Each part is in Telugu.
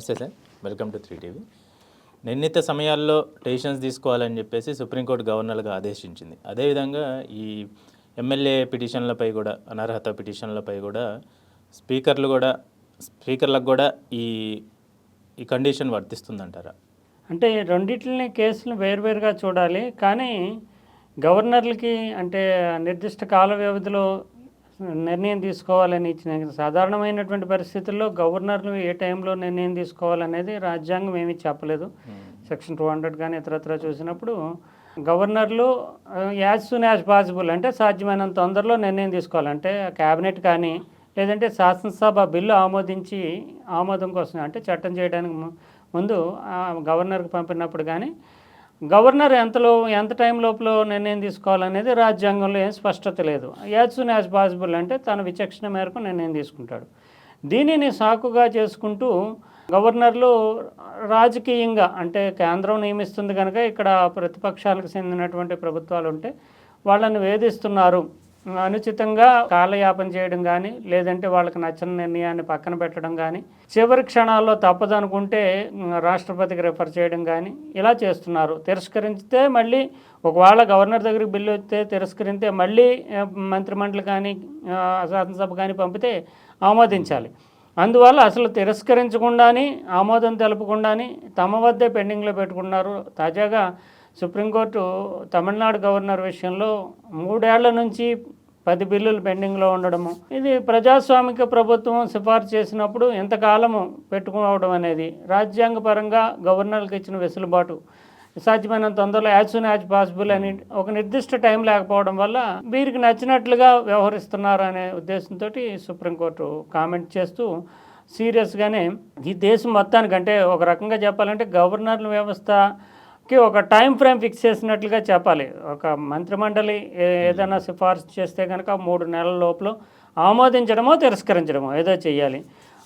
నమస్తే sir. Welcome to three TV. నిర్ణీత సమయాల్లో డెసిషన్స్ తీసుకోవాలని చెప్పేసి సుప్రీంకోర్టు గవర్నర్గా ఆదేశించింది. అదేవిధంగా ఈ ఎమ్మెల్యే పిటిషన్లపై కూడా అనర్హత పిటిషన్లపై కూడా స్పీకర్లు కూడా స్పీకర్లకు కూడా ఈ ఈ కండిషన్ వర్తిస్తుందంటారా? అంటే రెండింటిని కేసులు వేరువేరుగా చూడాలి. కానీ గవర్నర్లకి అంటే నిర్దిష్ట కాల వ్యవధిలో నిర్ణయం తీసుకోవాలని ఇచ్చిన సాధారణమైనటువంటి పరిస్థితుల్లో గవర్నర్లు ఏ టైంలో నిర్ణయం తీసుకోవాలనేది రాజ్యాంగం ఏమీ చెప్పలేదు. సెక్షన్ టూ హండ్రెడ్ కానీ ఇతరత్ర చూసినప్పుడు గవర్నర్లు యాజ్ సూన్ యాజ్ పాసిబుల్ అంటే సాధ్యమైనంత తొందరలో నిర్ణయం తీసుకోవాలంటే క్యాబినెట్ కానీ లేదంటే శాసనసభ బిల్లు ఆమోదించి ఆమోదం కోసం అంటే చట్టం చేయడానికి ముందు గవర్నర్కి పంపినప్పుడు కానీ గవర్నర్ ఎంతలో ఎంత టైం లోపల నిర్ణయం తీసుకోవాలనేది రాజ్యాంగంలో ఏం స్పష్టత లేదు. యాజ్ సూన్ యాజ్ పాసిబుల్ అంటే తన విచక్షణ మేరకు నిర్ణయం తీసుకుంటాడు. దీనిని సాకుగా చేసుకుంటూ గవర్నర్లు రాజకీయంగా అంటే కేంద్రం నియమిస్తుంది కనుక ఇక్కడ ప్రతిపక్షాలకు చెందినటువంటి ప్రభుత్వాలు ఉంటే వాళ్ళని వేధిస్తున్నారు. అనుచితంగా కాలయాపన చేయడం కానీ లేదంటే వాళ్ళకి నచ్చిన నిర్ణయాన్ని పక్కన పెట్టడం కానీ చివరి క్షణాల్లో తప్పదనుకుంటే రాష్ట్రపతికి రిఫర్ చేయడం కానీ ఇలా చేస్తున్నారు. తిరస్కరించితే మళ్ళీ ఒకవేళ గవర్నర్ దగ్గరికి బిల్లు వస్తే తిరస్కరిస్తే మళ్ళీ మంత్రిమండలి కానీ శాసనసభ కానీ పంపితే ఆమోదించాలి. అందువల్ల అసలు తిరస్కరించకుండానే ఆమోదం తెలపకుండానే తమ వద్దే పెండింగ్లో పెట్టుకున్నారు. తాజాగా సుప్రీంకోర్టు తమిళనాడు గవర్నర్ విషయంలో మూడేళ్ళ నుంచి పది బిల్లులు పెండింగ్లో ఉండడము. ఇది ప్రజాస్వామిక ప్రభుత్వం సిఫార్సు చేసినప్పుడు ఎంతకాలము పెట్టుకోవడం అనేది రాజ్యాంగపరంగా గవర్నర్లకు ఇచ్చిన వెసులుబాటు. సాధ్యమైనంత తొందరలో యాజ్ సూన్ యాజ్ పాసిబుల్ అని ఒక నిర్దిష్ట టైం లేకపోవడం వల్ల వీరికి నచ్చినట్లుగా వ్యవహరిస్తున్నారు అనే ఉద్దేశంతో సుప్రీంకోర్టు కామెంట్ చేస్తూ సీరియస్గానే ఈ దేశం మొత్తానికంటే ఒక రకంగా చెప్పాలంటే గవర్నర్ల వ్యవస్థకి ఒక టైం ఫ్రేమ్ ఫిక్స్ చేసినట్లుగా చెప్పాలి. ఒక మంత్రిమండలి ఏదైనా సిఫార్సు చేస్తే కనుక మూడు నెలల లోపల ఆమోదించడమో తిరస్కరించడమో ఏదో చేయాలి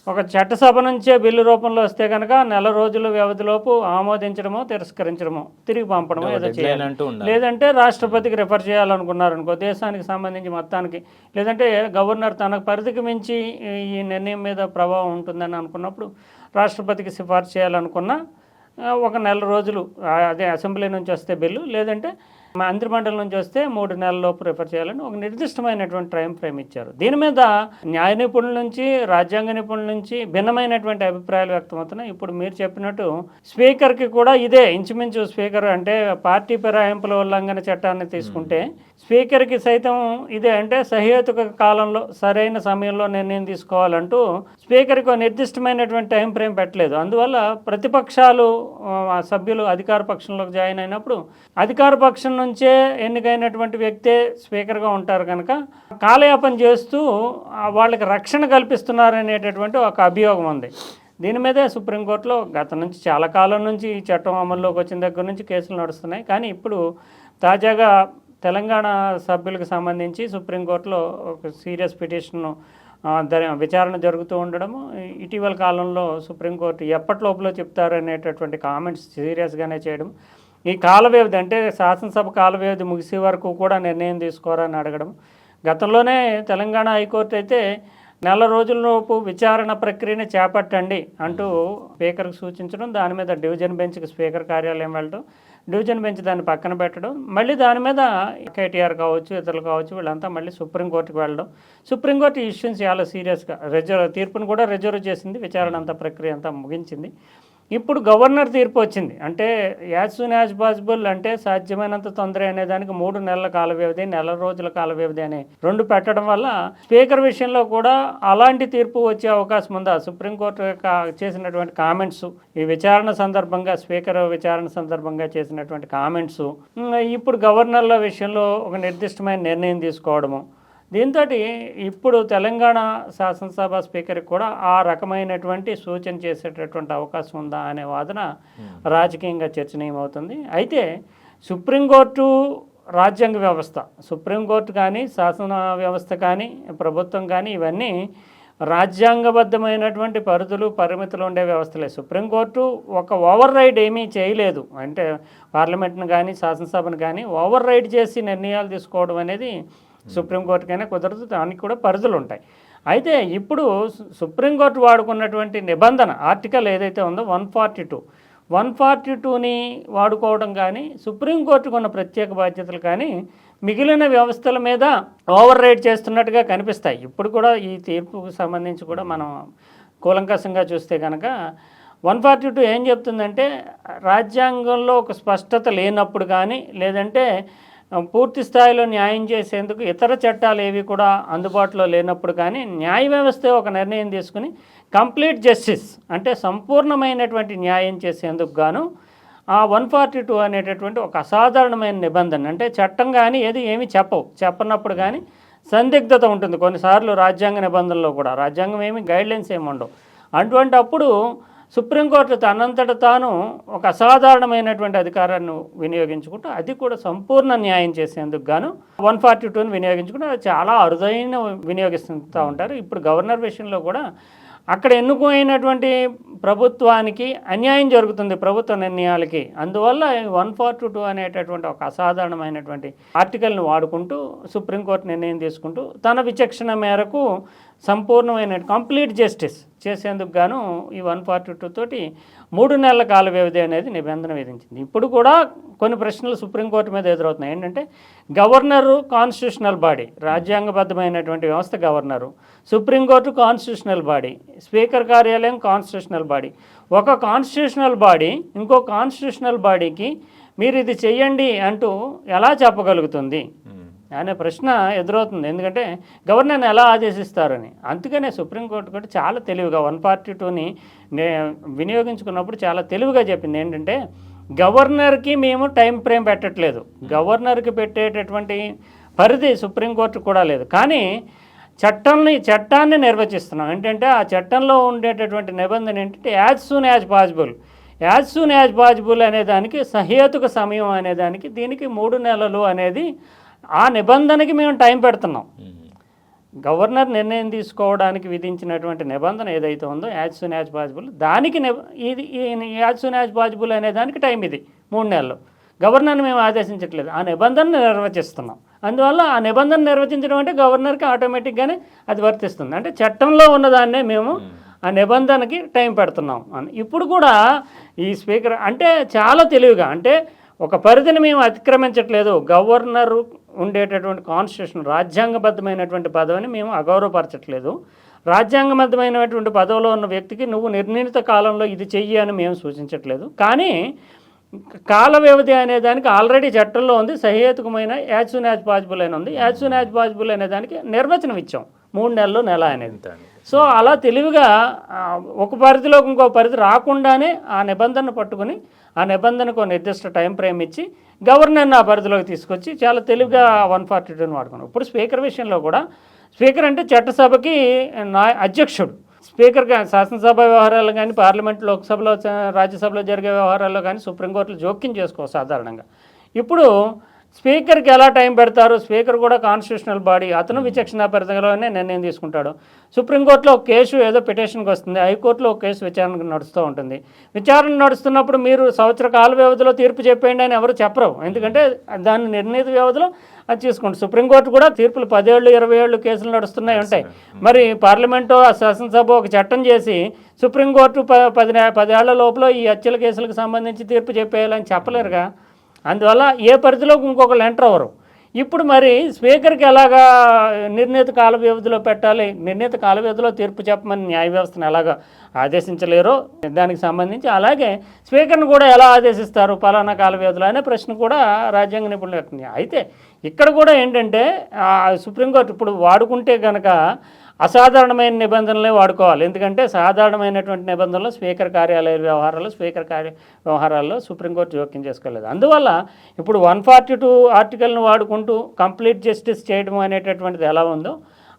ఒక చట్టసభ నుంచే బిల్లు రూపంలో వస్తే కనుక నెల రోజుల వ్యవధిలోపు ఆమోదించడమో తిరస్కరించడమో తిరిగి పంపడమో ఏదో డెడ్లైన్ చేయాలి అంటూ ఉండాలి. లేదంటే రాష్ట్రపతికి రిఫర్ చేయాలనుకున్నారు అనుకో దేశానికి సంబంధించి మొత్తానికి. లేదంటే గవర్నర్ తన పరిధికి మించి ఈ నిర్ణయం మీద ప్రభావం ఉంటుందని అనుకున్నప్పుడు రాష్ట్రపతికి సిఫార్సు చేయాలనుకున్నా ఒక నెల రోజులు అదే అసెంబ్లీ నుంచి వస్తే బిల్లు లేదంటే మంత్రిమండలి నుంచి వస్తే మూడు నెలల్లో ప్రిఫర్ రిఫర్ చేయాలని ఒక నిర్దిష్టమైనటువంటి టైం ఫ్రేమ్ ఇచ్చారు. దీని మీద న్యాయ నిపుణుల నుంచి రాజ్యాంగ నిపుణుల నుంచి భిన్నమైనటువంటి అభిప్రాయాలు వ్యక్తమవుతున్నాయి. ఇప్పుడు మీరు చెప్పినట్టు స్పీకర్కి కూడా ఇదే ఇంచుమించు స్పీకర్ అంటే పార్టీ ఫిరాయింపుల ఉల్లంఘన చట్టాన్ని తీసుకుంటే స్పీకర్కి సైతం ఇదే అంటే సహేతుక కాలంలో సరైన సమయంలో నిర్ణయం తీసుకోవాలంటూ స్పీకర్కి నిర్దిష్టమైనటువంటి టైం ఫ్రేమ్ పెట్టలేదు. అందువల్ల ప్రతిపక్షాలు సభ్యులు అధికార పక్షంలోకి జాయిన్ అయినప్పుడు అధికార పక్షం నుంచే ఎన్నికైనటువంటి వ్యక్తే స్పీకర్గా ఉంటారు కనుక కాలయాపన చేస్తూ వాళ్ళకి రక్షణ కల్పిస్తున్నారనేటటువంటి ఒక అభియోగం ఉంది. దీని మీదే సుప్రీంకోర్టులో గత నుంచి చాలా కాలం నుంచి ఈ చట్టం అమల్లోకి వచ్చిన దగ్గర నుంచి కేసులు నడుస్తున్నాయి. కానీ ఇప్పుడు తాజాగా తెలంగాణ సభ్యులకు సంబంధించి సుప్రీంకోర్టులో ఒక సీరియస్ పిటిషన్ను విచారణ జరుగుతూ ఉండడము. ఇటీవల కాలంలో సుప్రీంకోర్టు ఎప్పటిలోపులో చెప్తారు అనేటటువంటి కామెంట్స్ సీరియస్గానే చేయడం. ఈ కాల వ్యవధి అంటే శాసనసభ కాల వ్యవధి ముగిసే వరకు కూడా నిర్ణయం తీసుకోరని అడగడం. గతంలోనే తెలంగాణ హైకోర్టు అయితే నెల రోజులలోపు విచారణ ప్రక్రియని చేపట్టండి అంటూ స్పీకర్కు సూచించడం దాని మీద డివిజన్ బెంచ్కి స్పీకర్ కార్యాలయం వెళ్ళడం. డివిజన్ బెంచ్ దాన్ని పక్కన పెట్టడం మళ్ళీ దాని మీద కేటీఆర్ కావచ్చు ఇతరులు కావచ్చు వీళ్ళంతా మళ్ళీ సుప్రీంకోర్టుకి వెళ్ళడం. సుప్రీంకోర్టు ఈ ఇష్యూస్ చాలా సీరియస్గా రిజర్వ్ తీర్పును కూడా రిజర్వ్ చేసింది విచారణ అంతా ప్రక్రియ అంతా ముగించింది. ఇప్పుడు గవర్నర్ తీర్పు వచ్చింది. అంటే యాజ్ సూన్ యాజ్ పాసిబుల్ అంటే సాధ్యమైనంత తొందర అనే దానికి మూడు నెలల కాల వ్యవధి నెల రోజుల కాల వ్యవధి అనే రెండు పెట్టడం వల్ల స్పీకర్ విషయంలో కూడా అలాంటి తీర్పు వచ్చే అవకాశం ఉందా? సుప్రీంకోర్టు చేసినటువంటి కామెంట్స్ ఈ విచారణ సందర్భంగా స్పీకర్ విచారణ సందర్భంగా చేసినటువంటి కామెంట్స్ ఇప్పుడు గవర్నర్ల విషయంలో ఒక నిర్దిష్టమైన నిర్ణయం తీసుకోవడము దీంతో ఇప్పుడు తెలంగాణ శాసనసభ స్పీకర్కి కూడా ఆ రకమైనటువంటి సూచన చేసేటటువంటి అవకాశం ఉందా అనే వాదన రాజకీయంగా చర్చనీయమవుతుంది. అయితే సుప్రీంకోర్టు రాజ్యాంగ వ్యవస్థ సుప్రీంకోర్టు కానీ శాసన వ్యవస్థ కానీ ప్రభుత్వం కానీ ఇవన్నీ రాజ్యాంగబద్ధమైనటువంటి పరిధులు పరిమితులు ఉండే వ్యవస్థలే. సుప్రీంకోర్టు ఒక ఓవర్ రైడ్ ఏమీ చేయలేదు. అంటే పార్లమెంట్ను కానీ శాసనసభను కానీ ఓవర్ రైడ్ చేసి నిర్ణయాలు తీసుకోవడం అనేది సుప్రీంకోర్టుకైనా కుదరదు దానికి కూడా పరిధులు ఉంటాయి. అయితే ఇప్పుడు సుప్రీంకోర్టు వాడుకున్నటువంటి నిబంధన ఆర్టికల్ ఏదైతే ఉందో one forty two one forty టూని వాడుకోవడం కానీ సుప్రీంకోర్టుకు ఉన్న ప్రత్యేక బాధ్యతలు కానీ మిగిలిన వ్యవస్థల మీద ఓవర్ రైడ్ చేస్తున్నట్టుగా కనిపిస్తాయి. ఇప్పుడు కూడా ఈ తీర్పుకు సంబంధించి కూడా మనం కూలంకషంగా చూస్తే కనుక వన్ ఫార్టీ టూ ఏం చెప్తుందంటే రాజ్యాంగంలో ఒక స్పష్టత లేనప్పుడు కానీ లేదంటే పూర్తి స్థాయిలో న్యాయం చేసేందుకు ఇతర చట్టాలు ఏవి కూడా అందుబాటులో లేనప్పుడు కానీ న్యాయ వ్యవస్థ ఒక నిర్ణయం తీసుకుని కంప్లీట్ జస్టిస్ అంటే సంపూర్ణమైనటువంటి న్యాయం చేసేందుకు గాను ఆ వన్ ఫార్టీ టూ అనేటటువంటి ఒక అసాధారణమైన నిబంధన అంటే చట్టం కానీ ఏది ఏమి చెప్పవు. చెప్పనప్పుడు కానీ సందిగ్ధత ఉంటుంది. కొన్నిసార్లు రాజ్యాంగ నిబంధనలో కూడా. రాజ్యాంగం ఏమి గైడ్లైన్స్ ఏమి ఉండవు. అటువంటి అప్పుడు సుప్రీంకోర్టు తనంతట తాను ఒక అసాధారణమైనటువంటి అధికారాన్ని వినియోగించుకుంటూ అది కూడా సంపూర్ణ న్యాయం చేసేందుకు గాను వన్ ఫార్టీ టూని వినియోగించుకుంటూ అది చాలా అరుదైన వినియోగిస్తుంటూ ఉంటారు. ఇప్పుడు గవర్నర్ విషయంలో కూడా అక్కడ ఎన్నుకోయినటువంటి ప్రభుత్వానికి అన్యాయం జరుగుతుంది ప్రభుత్వ నిర్ణయాలకి. అందువల్ల వన్ ఫార్టీ టూ అనేటటువంటి ఒక అసాధారణమైనటువంటి ఆర్టికల్ని వాడుకుంటూ సుప్రీంకోర్టు నిర్ణయం తీసుకుంటూ తన విచక్షణ మేరకు సంపూర్ణమైన కంప్లీట్ జస్టిస్ చేసేందుకు గాను ఈ వన్ ఫార్టీ టూ తోటి మూడు నెలల కాల వ్యవధి అనేది నిబంధన విధించింది. ఇప్పుడు కూడా కొన్ని ప్రశ్నలు సుప్రీంకోర్టు మీద ఎదురవుతున్నాయి. ఏంటంటే గవర్నరు కాన్స్టిట్యూషనల్ బాడీ రాజ్యాంగబద్ధమైనటువంటి వ్యవస్థ governor supreme court constitutional body speaker కార్యాలయం కాన్స్టిట్యూషనల్ బాడీ. ఒక కాన్స్టిట్యూషనల్ బాడీ ఇంకో కాన్స్టిట్యూషనల్ బాడీకి మీరు ఇది చెయ్యండి అంటూ ఎలా చెప్పగలుగుతుంది? అనే ప్రశ్న ఎదురవుతుంది. ఎందుకంటే గవర్నర్ని ఎలా ఆదేశిస్తారని. అందుకనే సుప్రీంకోర్టు కూడా చాలా తెలివిగా వన్ ఫార్టీ టూని వినియోగించుకున్నప్పుడు చాలా తెలివిగా చెప్పింది. ఏంటంటే గవర్నర్కి మేము టైం ఫ్రేమ్ పెట్టట్లేదు. గవర్నర్కి పెట్టేటటువంటి పరిధి సుప్రీంకోర్టు కూడా లేదు. కానీ చట్టాన్ని చట్టాన్ని నిర్వచిస్తున్నాం. ఏంటంటే ఆ చట్టంలో ఉండేటటువంటి నిబంధన ఏంటంటే as soon as possible. As soon as possible అనే దానికి సహేతుక సమయం అనే దానికి దీనికి మూడు నెలలు అనేది ఆ నిబంధనకి మేము టైం పెడుతున్నాం. గవర్నర్ నిర్ణయం తీసుకోవడానికి విధించినటువంటి నిబంధన ఏదైతే ఉందో యాజ్ సూన్ యాజ్ పాసిబుల్ దానికి ఇది ఈ యాజ్ సూన్ యాజ్ పాసిబుల్ అనే దానికి టైం ఇది మూడు నెలలు. గవర్నర్ని మేము ఆదేశించట్లేదు ఆ నిబంధనను నిర్వచిస్తున్నాం. అందువల్ల ఆ నిబంధన నిర్వచించడం అంటే గవర్నర్కి ఆటోమేటిక్గానే అది వర్తిస్తుంది. అంటే చట్టంలో ఉన్నదాన్నే మేము. ఆ నిబంధనకి టైం పెడుతున్నాం అని. ఇప్పుడు కూడా ఈ స్పీకర్ అంటే చాలా తెలివిగా అంటే ఒక పరిధిని మేము అతిక్రమించట్లేదు. గవర్నరు ఉండేటటువంటి కాన్స్టిట్యూషన్ రాజ్యాంగబద్ధమైనటువంటి పదవిని మేము అగౌరవపరచట్లేదు. రాజ్యాంగబద్ధమైనటువంటి పదవిలో ఉన్న వ్యక్తికి నువ్వు నిర్ణీత కాలంలో ఇది చెయ్యి అని మేము సూచించట్లేదు. కానీ కాల వ్యవధి అనే దానికి ఆల్రెడీ చట్టంలో ఉంది సహేతుకమైన యాజ్ సూన్ యాజ్ పాసిబుల్ అని ఉంది. యాజ్ సూన్ యాజ్ పాసిబుల్ అనే దానికి నిర్వచనం ఇచ్చాం మూడు నెలలు నెల అనేది. సో అలా తెలివిగా ఒక పరిధిలోకి ఇంకో పరిధి రాకుండానే ఆ నిబంధన పట్టుకుని ఆ నిబంధనకు నిర్దిష్ట టైం ఫ్రేమ్ ఇచ్చి గవర్నర్ని ఆ పరిధిలోకి తీసుకొచ్చి చాలా తెలివిగా వన్ ఫార్టీ టూని వాడుకున్నాం ఇప్పుడు స్పీకర్ విషయంలో కూడా స్పీకర్ అంటే చట్టసభకి నా అధ్యక్షుడు. స్పీకర్ కానీ శాసనసభ వ్యవహారాలు కానీ పార్లమెంట్ లోక్సభలో రాజ్యసభలో జరిగే వ్యవహారాల్లో కానీ సుప్రీంకోర్టులు జోక్యం చేసుకో సాధారణంగా. ఇప్పుడు స్పీకర్కి ఎలా టైం పెడతారు? స్పీకర్ కూడా కాన్స్టిట్యూషనల్ బాడీ. అతను విచక్షణ పరిధిలోనే నిర్ణయం తీసుకుంటాడు. సుప్రీంకోర్టులో ఒక కేసు ఏదో పిటిషన్కి వస్తుంది. హైకోర్టులో ఒక కేసు విచారణ నడుస్తూ ఉంటుంది. విచారణ నడుస్తున్నప్పుడు మీరు సంవత్సర కాల వ్యవధిలో తీర్పు చెప్పేయండి అని ఎవరు చెప్పరు. ఎందుకంటే దాన్ని నిర్ణీత వ్యవధిలో అది తీసుకుంటుంది సుప్రీంకోర్టు కూడా తీర్పులు పదేళ్ళు ఇరవై ఏళ్ళు కేసులు నడుస్తున్నాయి ఉంటాయి. మరి పార్లమెంటు శాసనసభ ఒక చట్టం చేసి సుప్రీంకోర్టు ప పది పదేళ్ళ లోపల ఈ హత్యల కేసులకు సంబంధించి తీర్పు చెప్పేయాలని చెప్పలేరుగా? అందువల్ల ఏ పరిధిలోకి ఇంకొకళ్ళు ఎంటర్ అవ్వరు. ఇప్పుడు మరి స్పీకర్కి ఎలాగా నిర్ణీత కాల వ్యవధిలో పెట్టాలి? నిర్ణీత కాల వ్యవధిలో తీర్పు చెప్పమని న్యాయ వ్యవస్థను ఎలాగా ఆదేశించలేరో దానికి సంబంధించి అలాగే స్పీకర్ని కూడా ఎలా ఆదేశిస్తారు? పలానా కాల వ్యవధిలో అనే ప్రశ్న కూడా రాజ్యాంగ నిపుణులు అయితే ఇక్కడ కూడా ఏంటంటే సుప్రీంకోర్టు ఇప్పుడు వాడుకుంటే కనుక అసాధారణమైన నిబంధనలే వాడుకోవాలి. ఎందుకంటే సాధారణమైనటువంటి నిబంధనలు స్పీకర్ కార్యాలయ వ్యవహారాలు స్పీకర్ కార్య వ్యవహారాల్లో సుప్రీంకోర్టు జోక్యం చేసుకోలేదు. అందువల్ల ఇప్పుడు వన్ ఫార్టీ టూ ఆర్టికల్ను వాడుకుంటూ కంప్లీట్ జస్టిస్ చేయడం అనేటటువంటిది ఎలా ఉందో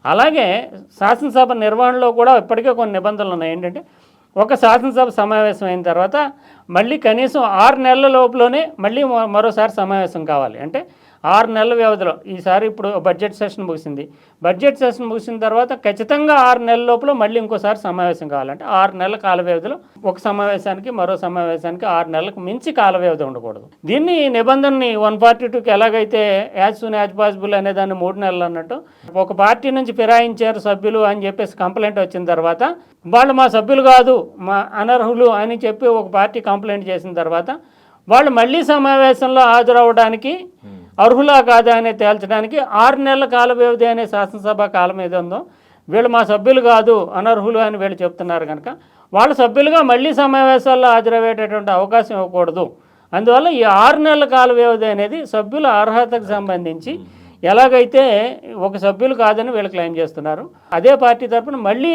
అలాగే శాసనసభ నిర్వహణలో కూడా ఇప్పటికే కొన్ని నిబంధనలు ఉన్నాయి. ఏంటంటే ఒక శాసనసభ సమావేశం అయిన తర్వాత మళ్ళీ కనీసం ఆరు నెలల లోపులోనే మళ్ళీ మరోసారి సమావేశం కావాలి. అంటే ఆరు నెలల వ్యవధిలో. ఈసారి ఇప్పుడు బడ్జెట్ సెషన్ ముగిసింది. బడ్జెట్ సెషన్ ముగిసిన తర్వాత ఖచ్చితంగా ఆరు నెలల లోపల మళ్ళీ ఇంకోసారి సమావేశం కావాలంటే ఆరు నెలల కాల వ్యవధిలో ఒక సమావేశానికి మరో సమావేశానికి ఆరు నెలలకు మించి కాల వ్యవధి ఉండకూడదు. దీన్ని నిబంధనని వన్ ఫార్టీ టూకి ఎలాగైతే యాజ్ సూన్ యాజ్ పాసిబుల్ అనే దాన్ని మూడు నెలలు అన్నట్టు ఒక పార్టీ నుంచి ఫిరాయించారు సభ్యులు అని చెప్పేసి కంప్లైంట్ వచ్చిన తర్వాత వాళ్ళు మా సభ్యులు కాదు మా అనర్హులు అని చెప్పి ఒక పార్టీ కంప్లైంట్ చేసిన తర్వాత వాళ్ళు మళ్ళీ సమావేశంలో హాజరవడానికి అర్హులా కాదా అని తేల్చడానికి ఆరు నెలల కాల వ్యవధి అనే శాసనసభ కాలం ఏదో ఉందో వీళ్ళు మా సభ్యులు కాదు అనర్హులు అని వీళ్ళు చెప్తున్నారు కనుక వాళ్ళ సభ్యులుగా మళ్ళీ సమావేశాల్లో హాజరయ్యేటటువంటి అవకాశం ఇవ్వకూడదు. అందువల్ల ఈ ఆరు నెలల కాల వ్యవధి అనేది సభ్యుల అర్హతకు సంబంధించి ఎలాగైతే ఒక సభ్యులు కాదని వీళ్ళు క్లెయిమ్ చేస్తున్నారు అదే పార్టీ తరఫున మళ్ళీ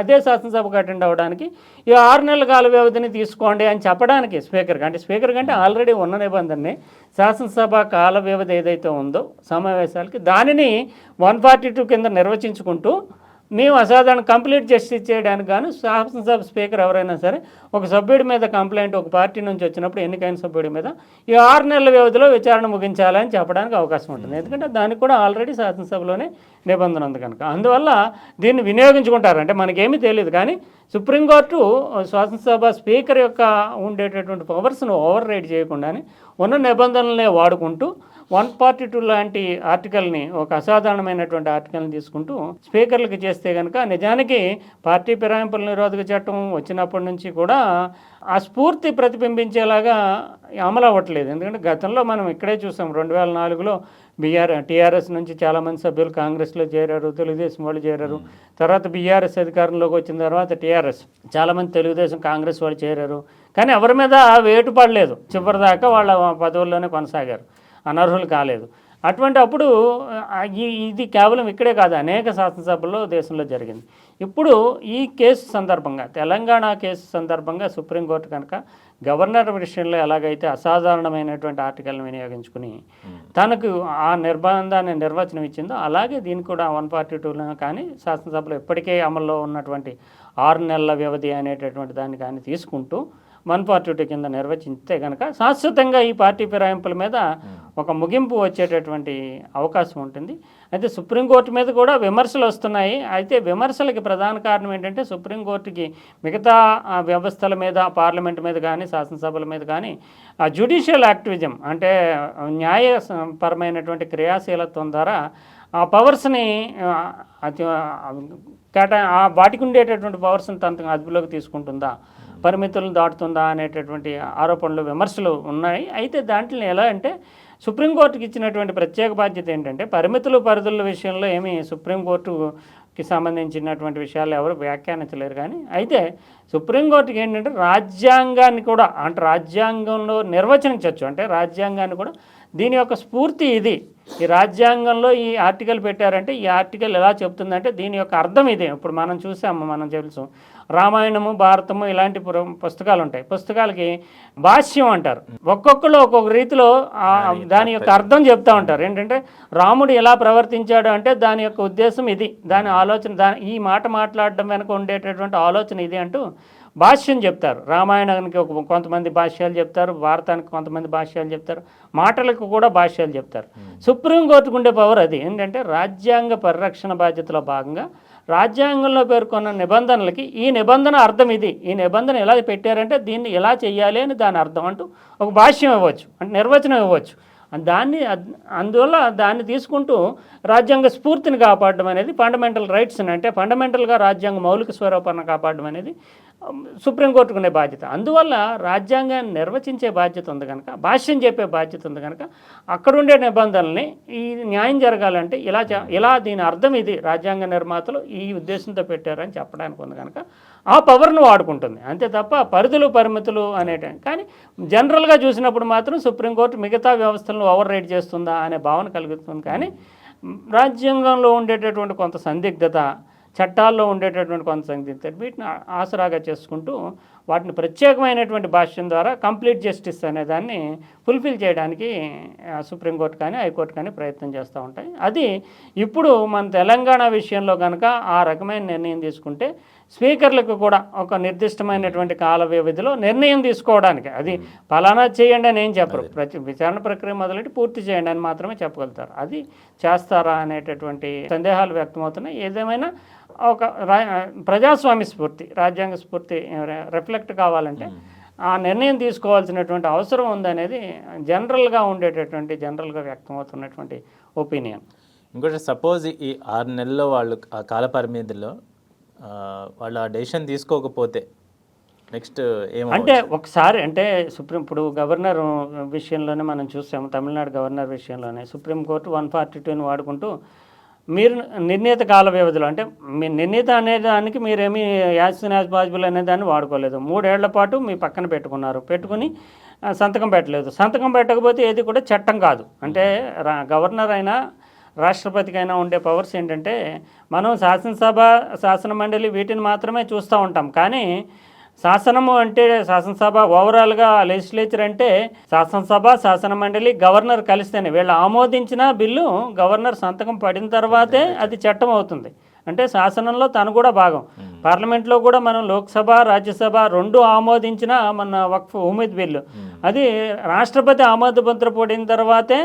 అదే శాసనసభకు అటెండ్ అవ్వడానికి ఈ ఆరు నెలల కాల వ్యవధిని తీసుకోండి అని చెప్పడానికి స్పీకర్ అంటే స్పీకర్ కంటే ఆల్రెడీ ఉన్న నిబంధనని శాసనసభ కాల వ్యవధి ఏదైతే ఉందో సమావేశాలకి దానిని వన్ ఫార్టీ టూ కింద నిర్వచించుకుంటూ మేము అసాధారణ కంప్లీట్ జస్టిస్ చేయడానికి గాను శాసనసభ స్పీకర్ ఎవరైనా సరే ఒక సభ్యుడి మీద కంప్లైంట్ ఒక పార్టీ నుంచి వచ్చినప్పుడు ఎన్నికైన సభ్యుడి మీద ఈ ఆరు నెలల వ్యవధిలో విచారణ ముగించాలని చెప్పడానికి అవకాశం ఉంటుంది. ఎందుకంటే దానికి కూడా ఆల్రెడీ శాసనసభలోనే నిబంధన ఉంది కనుక. అందువల్ల దీన్ని వినియోగించుకుంటారు. అంటే మనకేమీ తెలియదు. కానీ సుప్రీంకోర్టు శాసనసభ స్పీకర్ యొక్క ఉండేటటువంటి పవర్స్ను ఓవర్ రైడ్ చేయకుండానే ఉన్న నిబంధనలనే వాడుకుంటూ వన్ ఫార్టీ టూ లాంటి ఆర్టికల్ని ఒక అసాధారణమైనటువంటి ఆర్టికల్ని తీసుకుంటూ స్పీకర్లకు చేస్తే కనుక నిజానికి పార్టీ ఫిరాయింపుల నిరోధక చట్టం వచ్చినప్పటి నుంచి కూడా ఆ స్ఫూర్తి ప్రతిబింబించేలాగా అమలు అవ్వట్లేదు. ఎందుకంటే గతంలో మనం ఇక్కడే చూసాం రెండు వేల నాలుగులో బీఆర్ టీఆర్ఎస్ నుంచి చాలామంది సభ్యులు కాంగ్రెస్లో చేరారు తెలుగుదేశం వాళ్ళు చేరారు. తర్వాత బీఆర్ఎస్ అధికారంలోకి వచ్చిన తర్వాత టీఆర్ఎస్. చాలామంది తెలుగుదేశం కాంగ్రెస్ వాళ్ళు చేరారు. కానీ ఎవరి మీద వేటు పడలేదు. చివరిదాకా వాళ్ళ పదవుల్లోనే కొనసాగారు. అనర్హులు కాలేదు. అటువంటి అప్పుడు ఇది కేవలం ఇక్కడే కాదు అనేక శాసనసభల్లో దేశంలో జరిగింది. ఇప్పుడు ఈ కేసు సందర్భంగా తెలంగాణ కేసు సందర్భంగా సుప్రీంకోర్టు కనుక గవర్నర్ విషయంలో ఎలాగైతే అసాధారణమైనటువంటి ఆర్టికల్ని వినియోగించుకుని తనకు ఆ నిర్బంధాన్ని నిర్వచనం ఇచ్చిందో అలాగే దీన్ని కూడా వన్ ఫార్టీ టూలో కానీ శాసనసభలో ఇప్పటికే అమల్లో ఉన్నటువంటి ఆరు నెలల వ్యవధి అనేటటువంటి దాన్ని కానీ తీసుకుంటూ వన్ ఫార్టీ టూ కింద నిర్వచిస్తే కనుక శాశ్వతంగా ఈ పార్టీ ఫిరాయింపుల మీద ఒక ముగింపు వచ్చేటటువంటి అవకాశం ఉంటుంది. అయితే సుప్రీంకోర్టు మీద కూడా విమర్శలు వస్తున్నాయి. అయితే విమర్శలకి ప్రధాన కారణం ఏంటంటే సుప్రీంకోర్టుకి మిగతా వ్యవస్థల మీద పార్లమెంట్ మీద కానీ శాసనసభల మీద కానీ ఆ జ్యుడిషియల్ యాక్టివిజం అంటే న్యాయపరమైనటువంటి క్రియాశీలత్వం ద్వారా ఆ పవర్స్ని అతి కేటా వాటికి ఉండేటటువంటి పవర్స్ని తన అదుపులోకి తీసుకుంటుందా? పరిమితులను దాటుతుందా అనేటటువంటి ఆరోపణలు విమర్శలు ఉన్నాయి. అయితే దాంట్లో ఎలా అంటే సుప్రీంకోర్టుకి ఇచ్చినటువంటి ప్రత్యేక బాధ్యత ఏంటంటే పరిమితులు పరిధుల విషయంలో ఏమీ సుప్రీంకోర్టుకి సంబంధించినటువంటి విషయాలు ఎవరు వ్యాఖ్యానించలేరు. కానీ అయితే సుప్రీంకోర్టుకి ఏంటంటే రాజ్యాంగాన్ని కూడా అంటే రాజ్యాంగంలో నిర్వచించవచ్చు అంటే రాజ్యాంగాన్ని కూడా దీని యొక్క స్ఫూర్తి ఇది. ఈ రాజ్యాంగంలో ఈ ఆర్టికల్ పెట్టారంటే ఈ ఆర్టికల్ ఎలా చెప్తుందంటే దీని యొక్క అర్థం ఇదే. ఇప్పుడు మనం చూసాము మనం తెలుసు రామాయణము భారతము ఇలాంటి పుస్తకాలు ఉంటాయి పుస్తకాలకి భాష్యం అంటారు. ఒక్కొక్కరు ఒక్కొక్క రీతిలో దాని యొక్క అర్థం చెప్తా ఉంటారు. ఏంటంటే రాముడు ఎలా ప్రవర్తించాడు అంటే దాని యొక్క ఉద్దేశం ఇది. దాని ఆలోచన దాని ఈ మాట మాట్లాడడం వెనక ఉండేటటువంటి ఆలోచన ఇది అంటూ భాష్యం చెప్తారు. రామాయణానికి ఒక కొంతమంది భాష్యాలు చెప్తారు. భారతానికి కొంతమంది భాష్యాలు చెప్తారు. మాటలకు కూడా భాష్యాలు చెప్తారు. సుప్రీంకోర్టుకు ఉండే పవర్ అది. ఏంటంటే రాజ్యాంగ పరిరక్షణ బాధ్యతలో భాగంగా రాజ్యాంగంలో పేర్కొన్న నిబంధనలకి ఈ నిబంధన అర్థం ఇది. ఈ నిబంధన ఎలా పెట్టారంటే దీన్ని ఎలా చేయాలి అని దాని అర్థం అంటూ ఒక భాష్యం ఇవ్వచ్చు అంటే నిర్వచనం ఇవ్వచ్చు. దాన్ని అందువల్ల దాన్ని తీసుకుంటూ రాజ్యాంగ స్ఫూర్తిని కాపాడడం అనేది ఫండమెంటల్ రైట్స్ అంటే ఫండమెంటల్గా రాజ్యాంగ మౌలిక స్వరూపాన్ని కాపాడడం అనేది ఉమ్, సుప్రీంకోర్టుకు ఉండే బాధ్యత. అందువల్ల రాజ్యాంగాన్ని నిర్వచించే బాధ్యత ఉంది కనుక భాష్యం చెప్పే బాధ్యత ఉంది కనుక అక్కడుండే నిబంధనల్ని ఈ న్యాయం జరగాలంటే ఇలా చ- ఇలా దీని అర్థం ఇది. రాజ్యాంగ నిర్మాతలు ఈ ఉద్దేశంతో పెట్టారని చెప్పడానికి ఉంది కనుక ఆ పవర్ను వాడుకుంటుంది. అంతే తప్ప పరిధులు పరిమితులు అనేట కానీ జనరల్గా చూసినప్పుడు మాత్రం సుప్రీంకోర్టు మిగతా వ్యవస్థలను ఓవర్ రైడ్ చేస్తుందా అనే భావన కలుగుతుంది. కానీ మ్, రాజ్యాంగంలో ఉండేటటువంటి కొంత సందిగ్ధత చట్టాల్లో ఉండేటటువంటి కొంత సందిగ్ధత వీటిని ఆసరాగా చేసుకుంటూ వాటిని ప్రత్యేకమైనటువంటి భాష్యం ద్వారా కంప్లీట్ జస్టిస్ అనే దాన్ని ఫుల్ఫిల్ చేయడానికి సుప్రీంకోర్టు కానీ హైకోర్టు కానీ ప్రయత్నం చేస్తూ ఉంటాయి. అది ఇప్పుడు మన తెలంగాణ విషయంలో కనుక ఆ రకమైన నిర్ణయం తీసుకుంటే స్పీకర్లకు కూడా ఒక నిర్దిష్టమైనటువంటి కాల వ్యవధిలో నిర్ణయం తీసుకోవడానికి అది ఫలానా చేయండి అని ఏం చెప్పరు. ప్రతి విచారణ ప్రక్రియ మొదలెట్టి పూర్తి చేయండి అని మాత్రమే చెప్పగలుగుతారు. అది చేస్తారా అనేటటువంటి సందేహాలు వ్యక్తమవుతున్నాయి. ఏదేమైనా ఒక ప్రజాస్వామ్య స్ఫూర్తి రాజ్యాంగ స్ఫూర్తి రిఫ్లెక్ట్ కావాలంటే ఆ నిర్ణయం తీసుకోవాల్సినటువంటి అవసరం ఉందనేది జనరల్గా ఉండేటటువంటి జనరల్గా వ్యక్తమవుతున్నటువంటి ఒపీనియన్. ఇంకోటి సపోజ్ ఈ ఆరు నెలల్లో వాళ్ళు ఆ కాల పరిమితిలో ఆ, వాళ్ళు ఆ డెసిషన్ తీసుకోకపోతే నెక్స్ట్ అంటే ఒకసారి అంటే సుప్రీం ఇప్పుడు గవర్నర్ విషయంలోనే మనం చూసాము తమిళనాడు గవర్నర్ విషయంలోనే సుప్రీంకోర్టు వన్ ఫార్టీ టూని వాడుకుంటూ మీరు నిర్ణీత కాల వ్యవధిలో అంటే మీ నిర్ణీత అనే దానికి మీరేమీ యాజ్ సూన్ యాజ్ పాసిబుల్ అనే దాన్ని వాడుకోలేదు. మూడేళ్ళ పాటు మీ పక్కన పెట్టుకున్నారు. పెట్టుకుని సంతకం పెట్టలేదు. సంతకం పెట్టకపోతే ఏది కూడా చట్టం కాదు. అంటే రా గవర్నర్ అయినా రాష్ట్రపతికైనా ఉండే పవర్స్ ఏంటంటే మనం శాసనసభ శాసన మండలి వీటిని మాత్రమే చూస్తూ ఉంటాం. కానీ శాసనము అంటే శాసనసభ ఓవరాల్గా లెజిస్లేచర్ అంటే శాసనసభ శాసన మండలి గవర్నర్ కలిస్తేనే. వీళ్ళు ఆమోదించిన బిల్లు గవర్నర్ సంతకం పడిన తర్వాతే అది చట్టం అవుతుంది. అంటే శాసనంలో తను కూడా భాగం. పార్లమెంట్లో కూడా మనం లోక్సభ రాజ్యసభ రెండు ఆమోదించిన మన వక్ఫ్ ఉమీద్ బిల్లు. అది రాష్ట్రపతి ఆమోద ముద్ర పడిన తర్వాతే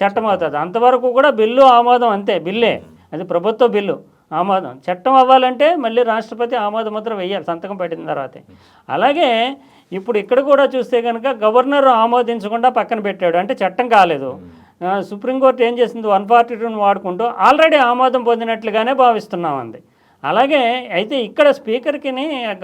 చట్టం అవుతుంది. అంతవరకు కూడా బిల్లు ఆమోదం అంతే బిల్లే. అది ప్రభుత్వ బిల్లు. ఆమోదం. చట్టం అవ్వాలంటే మళ్ళీ రాష్ట్రపతి ఆమోద ముద్ర వెయ్యాలి సంతకం పెట్టిన తర్వాతే. అలాగే ఇప్పుడు ఇక్కడ కూడా చూస్తే కనుక గవర్నర్ ఆమోదించకుండా పక్కన పెట్టాడు. అంటే చట్టం కాలేదు. సుప్రీంకోర్టు ఏం చేసింది? వన్ ఫార్టీ టూని వాడుకుంటూ ఆల్రెడీ ఆమోదం పొందినట్లుగానే భావిస్తున్నాం అంది అలాగే అయితే ఇక్కడ స్పీకర్కి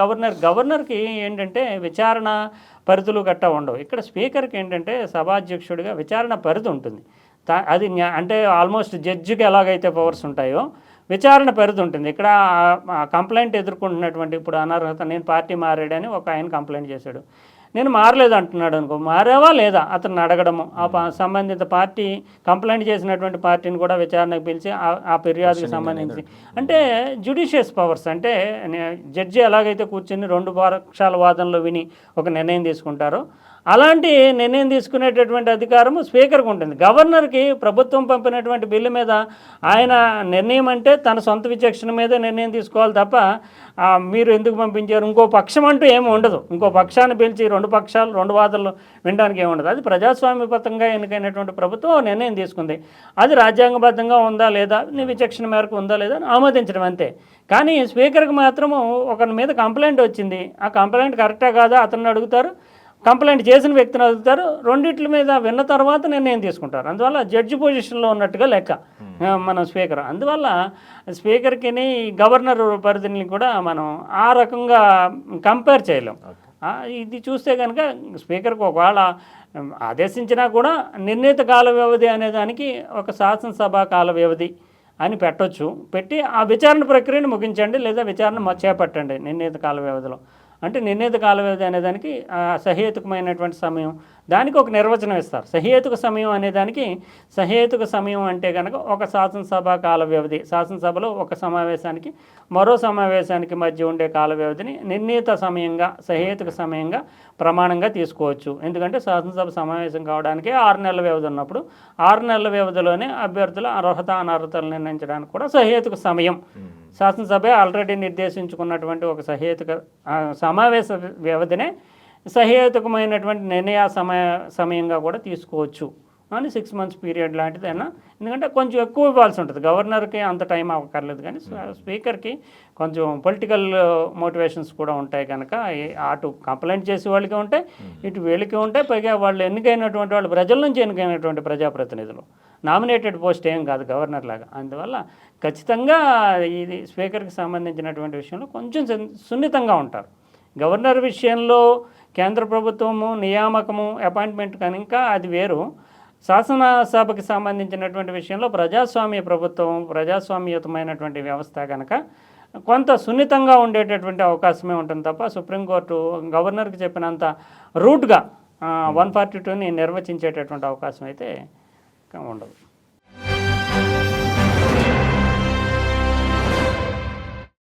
గవర్నర్ గవర్నర్కి ఏంటంటే విచారణ పరిధులు గట్టా ఉండవు. ఇక్కడ స్పీకర్కి ఏంటంటే సభాధ్యక్షుడిగా విచారణ పరిధి ఉంటుంది. తా- అది అంటే ఆల్మోస్ట్ జడ్జికి ఎలాగైతే పవర్స్ ఉంటాయో విచారణ పరిధి ఉంటుంది ఇక్కడ కంప్లైంట్ ఎదుర్కొంటున్నటువంటి ఇప్పుడు అనర్హత నేను పార్టీ మారాడని ఒక ఆయన కంప్లైంట్ చేశాడు. నేను మారలేదు అంటున్నాడు అనుకో మారావా లేదా? అతను అడగడము. ఆ సంబంధిత పార్టీ కంప్లైంట్ చేసినటువంటి పార్టీని కూడా విచారణకు పిలిచి ఆ- ఫిర్యాదుకి సంబంధించి. అంటే జ్యుడిషియస్ పవర్స్ అంటే జడ్జి ఎలాగైతే కూర్చొని రెండు పక్షాల వాదనలు విని ఒక నిర్ణయం తీసుకుంటారో అలాంటి నిర్ణయం తీసుకునేటటువంటి అధికారము స్పీకర్కి ఉంటుంది. గవర్నర్కి ప్రభుత్వం పంపినటువంటి బిల్లు మీద ఆయన నిర్ణయం అంటే తన సొంత విచక్షణ మీద నిర్ణయం తీసుకోవాలి తప్ప మీరు ఎందుకు పంపించారు? ఇంకో పక్షం అంటూ ఏమి ఉండదు. ఇంకో పక్షాన్ని పిలిచి రెండు పక్షాలు రెండు వాదనలు వినడానికి ఏమి ఉండదు. అది ప్రజాస్వామ్యబద్ధంగా ఎన్నికైనటువంటి ప్రభుత్వం నిర్ణయం తీసుకుంది. అది రాజ్యాంగబద్ధంగా ఉందా లేదా? నీ విచక్షణ మేరకు ఉందా లేదా అని ఆమోదించడం అంతే. కానీ స్పీకర్కి మాత్రము ఒకరి మీద కంప్లైంట్ వచ్చింది. ఆ కంప్లైంట్ కరెక్టా కాదా? అతన్ని అడుగుతారు. కంప్లైంట్ చేసిన వ్యక్తిని అడుగుతారు రెండిట్ల మీద విన్న తర్వాత నిర్ణయం తీసుకుంటారు. అందువల్ల జడ్జి పొజిషన్లో ఉన్నట్టుగా లెక్క మన స్పీకర్. అందువల్ల స్పీకర్కి గవర్నర్ పరిధిని కూడా మనం ఆ రకంగా కంపేర్ చేయలేం. ఇది చూస్తే కనుక స్పీకర్కి ఒకవేళ ఆదేశించినా కూడా నిర్ణీత కాల వ్యవధి అనే దానికి ఒక శాసనసభ కాల వ్యవధి అని పెట్టొచ్చు. పెట్టి ఆ విచారణ ప్రక్రియను ముగించండి లేదా విచారణ చేపట్టండి నిర్ణీత కాల వ్యవధిలో. అంటే నిర్ణీత కాల వ్యవధి అనేదానికి సహేతుకమైనటువంటి సమయం. దానికి ఒక నిర్వచనం ఇస్తారు. సహేతుక సమయం అనేదానికి సహేతుక సమయం అంటే కనుక ఒక శాసనసభ కాల వ్యవధి. శాసనసభలో ఒక సమావేశానికి మరో సమావేశానికి మధ్య ఉండే కాల వ్యవధిని నిర్ణీత సమయంగా సహేతుక సమయంగా ప్రమాణంగా తీసుకోవచ్చు. ఎందుకంటే శాసనసభ సమావేశం కావడానికి ఆరు నెలల వ్యవధి ఉన్నప్పుడు ఆరు నెలల వ్యవధిలోనే అభ్యర్థుల అర్హత అనర్హతలు నిర్ణయించడానికి కూడా సహేతుక సమయం. శాసనసభ ఆల్రెడీ నిర్దేశించుకున్నటువంటి ఒక సహేతుక సమావేశ వ్యవధినే సహేతుకమైనటువంటి నిర్ణయ సమయ సమయంగా కూడా తీసుకోవచ్చు. అని సిక్స్ మంత్స్ పీరియడ్ లాంటిదైనా. ఎందుకంటే కొంచెం ఎక్కువ ఇవ్వాల్సి ఉంటుంది. గవర్నర్కి అంత టైం అవ్వక్కర్లేదు కానీ స్పీకర్కి కొంచెం పొలిటికల్ మోటివేషన్స్ కూడా ఉంటాయి కనుక అటు కంప్లైంట్ చేసే వాళ్ళకి ఉంటాయి ఇటు వీళ్ళకి ఉంటాయి. పైగా వాళ్ళు ఎన్నికైనటువంటి వాళ్ళు ప్రజల నుంచి ఎన్నికైనటువంటి ప్రజాప్రతినిధులు. నామినేటెడ్ పోస్ట్ ఏం కాదు గవర్నర్ లాగా. అందువల్ల ఖచ్చితంగా ఇది స్పీకర్కి సంబంధించినటువంటి విషయంలో కొంచెం సున్- సున్నితంగా ఉంటారు. గవర్నర్ విషయంలో కేంద్ర ప్రభుత్వము నియామకము అపాయింట్మెంట్ కనుక అది వేరు. శాసనసభకి సంబంధించినటువంటి విషయంలో ప్రజాస్వామ్య ప్రభుత్వం ప్రజాస్వామ్యయుతమైనటువంటి వ్యవస్థ కనుక కొంత సున్నితంగా ఉండేటటువంటి అవకాశమే ఉంటుంది తప్ప సుప్రీంకోర్టు గవర్నర్కి చెప్పినంత రూట్గా వన్ ఫార్టీ టూని నిర్వచించేటటువంటి అవకాశం అయితే ఉండదు.